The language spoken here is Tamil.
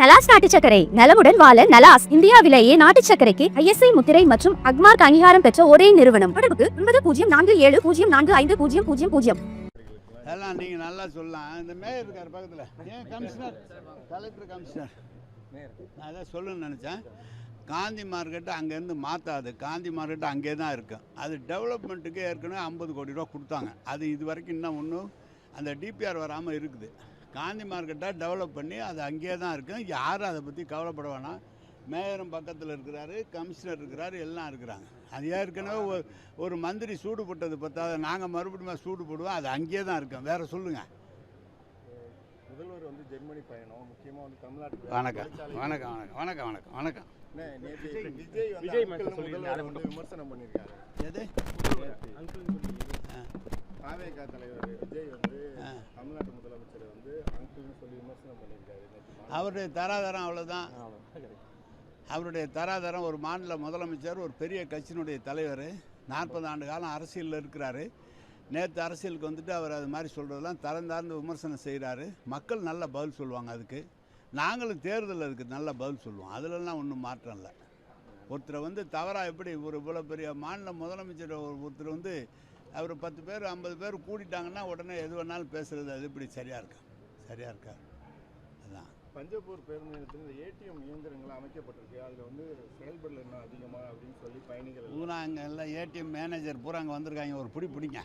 நலாஸ் நாட்டு சக்கரை நலமுடன் வாழ நலாஸ் இந்தியாவிலேயே நாட்டு சக்கரைக்கு ஐஎஸ்ஐ முத்திரை மற்றும் அக்மார்க் அங்கீகாரம் பெற்ற ஒரே நிறுவனம். தொடர்புக்கு ஒன்பது பூஜ்ஜியம் நான்கு ஏழு பூஜ்ஜியம் நான்கு ஐந்து பூஜ்ஜியம் பூஜ்ஜியம் பூஜ்ஜியம். எல்லாம் நீங்கள் நல்லா சொல்லலாம். இந்த மேயர் இருக்கார் பக்கத்தில். ஏன் கமிஷனர்? Collector commissioner. நான் அதான் சொல்லணும்னு நினச்சேன். காந்தி மார்க்கெட்டு அங்கேருந்து மாற்றாது காந்தி மார்க்கெட்டு அங்கே தான் இருக்கும் அது டெவலப்மெண்ட்டுக்கு ஏற்கனவே ஐம்பது கோடி ரூபா கொடுத்தாங்க. அது இது வரைக்கும் இன்னும் ஒன்றும் அந்த டிபிஆர் வராமல் இருக்குது. காந்தி மார்க்கெட்டை டெவலப் பண்ணி அது அங்கேயே தான் இருக்கும் யாரும் அதை பற்றி கவலைப்பட வேணாம். மேயரும் பக்கத்தில் இருக்கிறாரு கமிஷனர் இருக்கிறாரு எல்லாம் இருக்கிறாங்க. அது ஏற்கனவே ஒரு ஒரு மந்திரி சூடு போட்டது பத்தாத. நாங்கள் மறுபடியும் சூடு போடுவோம் அது அங்கேயே தான் இருக்கோம் வேற சொல்லுங்கள் முதல்வர் வந்து ஜெர்மனி பயணம் முக்கியமா வந்து தமிழ்நாட்டுக்கு வணக்கம். வணக்கம் வணக்கம் வணக்கம் வணக்கம் வணக்கம். விஜய் வந்து விஜய் விமர்சனம் பண்ணியிருக்காரு. எது? தலைவர் விஜய் வந்து. தமிழ்நாட்டு முதலமைச்சரை வந்து அங்கிள்னு சொல்லி விமர்சனம் பண்ணியிருக்காரு. அவருடைய தராதரம் அவ்வளோதான் அவருடைய தராதரம் ஒரு மாநில முதலமைச்சர் ஒரு பெரிய கட்சியினுடைய தலைவர். நாற்பது ஆண்டு காலம் அரசியலில் இருக்கிறாரு. நேற்று அரசியலுக்கு வந்துட்டு அவர் அது மாதிரி சொல்கிறதெல்லாம் தரந்தார்ந்து விமர்சனம் செய்கிறாரு மக்கள் நல்ல பதில் சொல்லுவாங்க அதுக்கு. நாங்களும் தேர்தல் அதுக்கு நல்ல பதில் சொல்லுவோம். அதிலெல்லாம் ஒன்றும் மாற்றம் இல்லை. ஒருத்தரை வந்து தவறாக எப்படி ஒரு இவ்வளோ பெரிய மாநில முதலமைச்சர் ஒரு- ஒருத்தர் வந்து அவர் பத்து பேர் ஐம்பது பேர் கூட்டிட்டாங்கன்னா உடனே எது வேணாலும் பேசுகிறது அது இப்படி சரியாக இருக்கா? சரியாக இருக்கா? அதான். பஞ்சப்பூர் பேருந்து நிலையத்தில் ஏடிஎம் இயந்திரங்கள் அமைக்கப்பட்டிருக்கு. அதுல வந்து செயல்படல இன்னும் அதிகமா அப்படின்னு சொல்லி பயணிகள் பூரா அங்கே எல்லாம் ஏடிஎம் மேனேஜர் பூரா அங்கே வந்திருக்காங்க. ஒரு பிடி பிடிங்க.